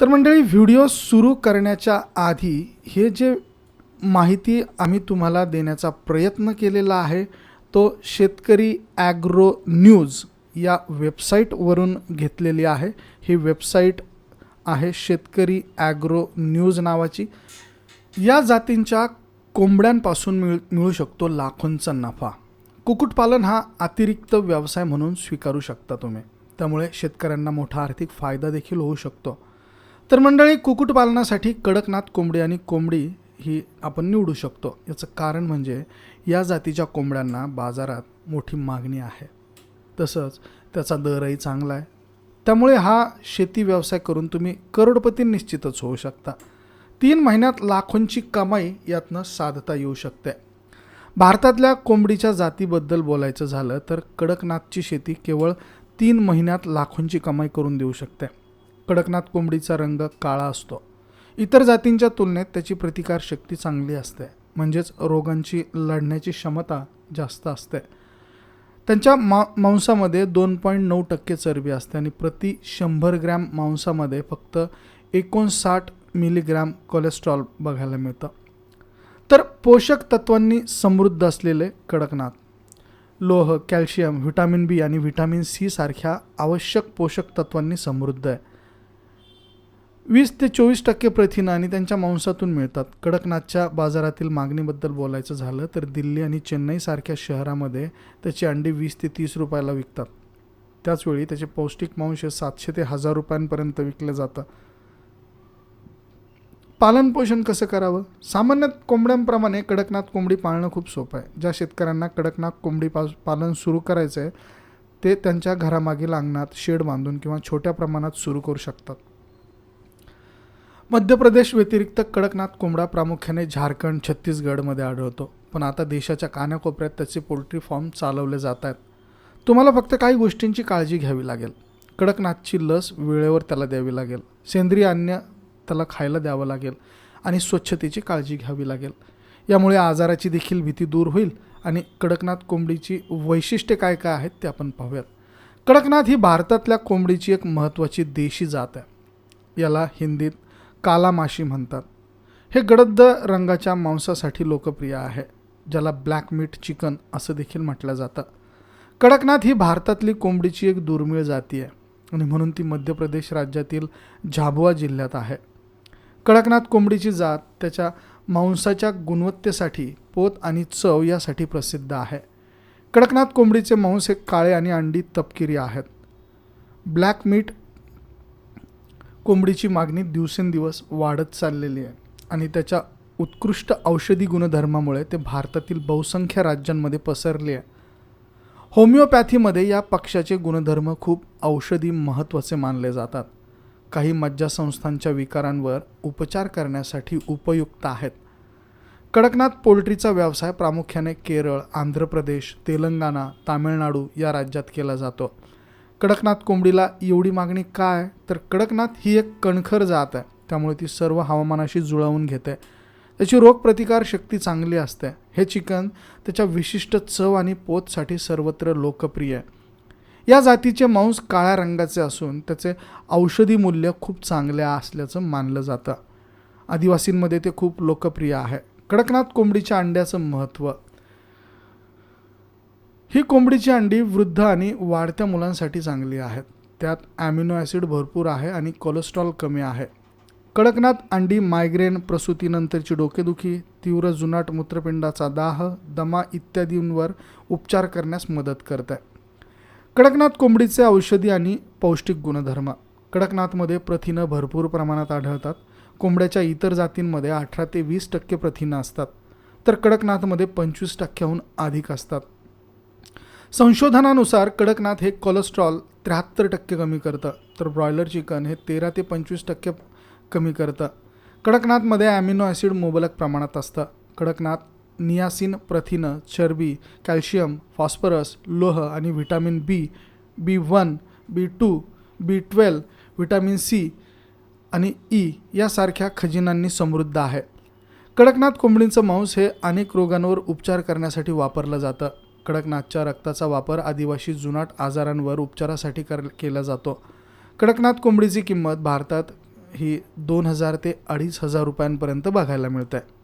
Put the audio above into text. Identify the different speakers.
Speaker 1: तर मंडळी व्हिडिओ सुरू करण्याच्या आधी हे जे माहिती आम्ही तुम्हाला देण्याचा प्रयत्न केलेला आहे तो शेतकरी ॲग्रो न्यूज या वेबसाईटवरून घेतलेली आहे. ही वेबसाईट आहे शेतकरी ॲग्रो न्यूज नावाची. या जातींच्या कोंबड्यांपासून मिळ मिळू शकतो लाखोंचा नफा. कुक्कुटपालन हा अतिरिक्त व्यवसाय म्हणून स्वीकारू शकता तुम्ही. त्यामुळे शेतकऱ्यांना मोठा आर्थिक फायदा देखील होऊ शकतो. तर मंडळी कुक्कुटपालनासाठी कडकनाथ कोंबडी आणि कोंबडी ही आपण निवडू शकतो. याचं कारण म्हणजे या जातीच्या कोंबड्यांना बाजारात मोठी मागणी आहे. तसंच त्याचा दरही चांगला आहे. त्यामुळे हा शेती व्यवसाय करून तुम्ही करोडपती निश्चितच होऊ शकता. तीन महिन्यात लाखोंची कमाई यातनं साधता येऊ शकते. भारतातल्या कोंबडीच्या जातीबद्दल बोलायचं झालं तर कडकनाथची शेती केवळ तीन महिन्यात लाखोंची कमाई करून देऊ शकते. कडकनाथ कोंबडीचा रंग काळा असतो. इतर जातींच्या तुलनेत त्याची प्रतिकारशक्ती चांगली असते. म्हणजेच रोगांची लढण्याची क्षमता जास्त असते. त्यांच्या मा मांसामध्ये दोन पॉईंट नऊ टक्के चरबी असते आणि प्रति शंभर ग्रॅम मांसामध्ये फक्त एकोणसाठ मिलीग्रॅम कोलेस्ट्रॉल बघायला मिळतं. तर पोषक तत्वांनी समृद्ध असलेले कडकनाथ. लोह कॅल्शियम व्हिटॅमिन बी आणि व्हिटॅमिन सी सारख्या आवश्यक पोषक तत्वांनी समृद्ध आहे. वीस ते चोवीस टक्के प्रथिनं आणि त्यांच्या मांसातून मिळतात. कडकनाथच्या बाजारातील मागणीबद्दल बोलायचं झालं तर दिल्ली आणि चेन्नईसारख्या शहरामध्ये त्याची अंडी वीस ते तीस रुपयाला विकतात. त्याचवेळी त्याचे पौष्टिक मांस सातशे ते हजार रुपयांपर्यंत विकलं जातं. पालनपोषण कसं करावं? सामान्यतः कोंबड्यांप्रमाणे कडकनाथ कोंबडी पाळणं खूप सोपं आहे. ज्या शेतकऱ्यांना कडकनाथ कोंबडी पा पालन सुरू करायचं आहे ते त्यांच्या घरामागील अंगणात शेड बांधून किंवा छोट्या प्रमाणात सुरू करू शकतात. मध्य प्रदेश व्यतिरिक्त कडकनाथ कोंबडा प्रामुख्याने झारखंड छत्तीसगडमध्ये आढळतो. पण आता देशाच्या कानाकोपऱ्यात त्याचे पोल्ट्री फॉर्म चालवले जात आहेत. तुम्हाला फक्त काही गोष्टींची काळजी घ्यावी लागेल. कडकनाथची लस वेळेवर त्याला द्यावी लागेल. सेंद्रिय अन्न त्याला खायला द्यावं लागेल आणि स्वच्छतेची काळजी घ्यावी लागेल. यामुळे आजाराची देखील भीती दूर होईल आणि कडकनाथ कोंबडीची वैशिष्ट्ये काय काय आहेत ते आपण पाहूयात. कडकनाथ ही भारतातल्या कोंबडीची एक महत्त्वाची देशी जात आहे. याला हिंदीत काला माशी म्हणतात. हे गडद रंगाच्या मांसासाठी लोकप्रिय आहे ज्याला ब्लॅक मीट चिकन असं देखील म्हटलं जातं. कडकनाथ ही भारतातली कोंबडीची एक दुर्मिळ जाती आहे आणि म्हणून ती मध्य प्रदेश राज्यातील झाबुआ जिल्ह्यात आहे. कडकनाथ कोंबडीची जात त्याच्या मांसाच्या गुणवत्तेसाठी पोत आणि चव यासाठी प्रसिद्ध आहे. कडकनाथ कोंबडीचे मांस हे काळे आणि अंडी तपकिरी आहेत. ब्लॅक मीट कोंबडीची मागणी दिवसेंदिवस वाढत चाललेली आहे आणि त्याच्या उत्कृष्ट औषधी गुणधर्मामुळे ते भारतातील बहुसंख्य राज्यांमध्ये पसरले आहे. होमिओपॅथीमध्ये या पक्षाचे गुणधर्म खूप औषधी महत्त्वाचे मानले जातात. काही मज्जासंस्थांच्या विकारांवर उपचार करण्यासाठी उपयुक्त आहेत. कडकनाथ पोल्ट्रीचा व्यवसाय प्रामुख्याने केरळ आंध्र प्रदेश तेलंगणा तामिळनाडू या राज्यात केला जातो. कडकनाथ कोंबडीला एवढी मागणी काय? तर कडकनाथ ही एक कणखर जात आहे. त्यामुळे ती सर्व हवामानाशी जुळवून घेते. त्याची रोगप्रतिकार शक्ती चांगली असते. हे चिकन त्याच्या विशिष्ट चव आणि पोतसाठी सर्वत्र लोकप्रिय आहे. या जातीचे मांस काळ्या रंगाचे असून त्याचे औषधी मूल्य खूप चांगले असल्याचं मानलं जातं. आदिवासींमध्ये ते खूप लोकप्रिय आहे. कडकनाथ कोंबडीच्या अंड्याचं महत्त्व ही कोंबडीची अंडी वृद्ध आणि वाढत्या मुलांसाठी चांगली आहेत. त्यात ॲमिनो ॲसिड भरपूर आहे आणि कोलेस्ट्रॉल कमी आहे. कडकनाथ अंडी मायग्रेन प्रसूतीनंतरची डोकेदुखी तीव्र जुनाट मूत्रपिंडाचा दाह दमा इत्यादींवर उपचार करण्यास मदत करते. कडकनाथ कोंबडीचे औषधी आणि पौष्टिक गुणधर्म. कडकनाथमध्ये प्रथिनं भरपूर प्रमाणात आढळतात. कोंबड्याच्या इतर जातींमध्ये अठरा ते वीस टक्के प्रथिनं असतात. तर कडकनाथमध्ये पंचवीस टक्क्याहून अधिक असतात. संशोधनानुसार कडकनाथ हे कोलेस्ट्रॉल त्र्याहत्तर टक्के कमी करतं तर ब्रॉयलर चिकन हे तेरा ते पंचवीस टक्के कमी करतं. कडकनाथमध्ये ॲमिनो ॲसिड मुबलक प्रमाणात असतं. कडकनाथ नियासिन प्रथिनं चरबी कॅल्शियम फॉस्फरस लोह आणि vitamin B B one B two B twelve vitamin C आणि ई यासारख्या खजिनांनी समृद्ध आहे. कडकनाथ कोंबडीचं मांस हे अनेक रोगांवर उपचार करण्यासाठी वापरलं जातं. कडकनाथच्या रक्ताचा वापर आदिवासी जुनाट आजारांवर उपचारासाठी कर केला जातो. कडकनाथ कोंबडीची किंमत भारतात ही दोन हजार ते अडीच हजार रुपयांपर्यंत बघायला मिळत. आहे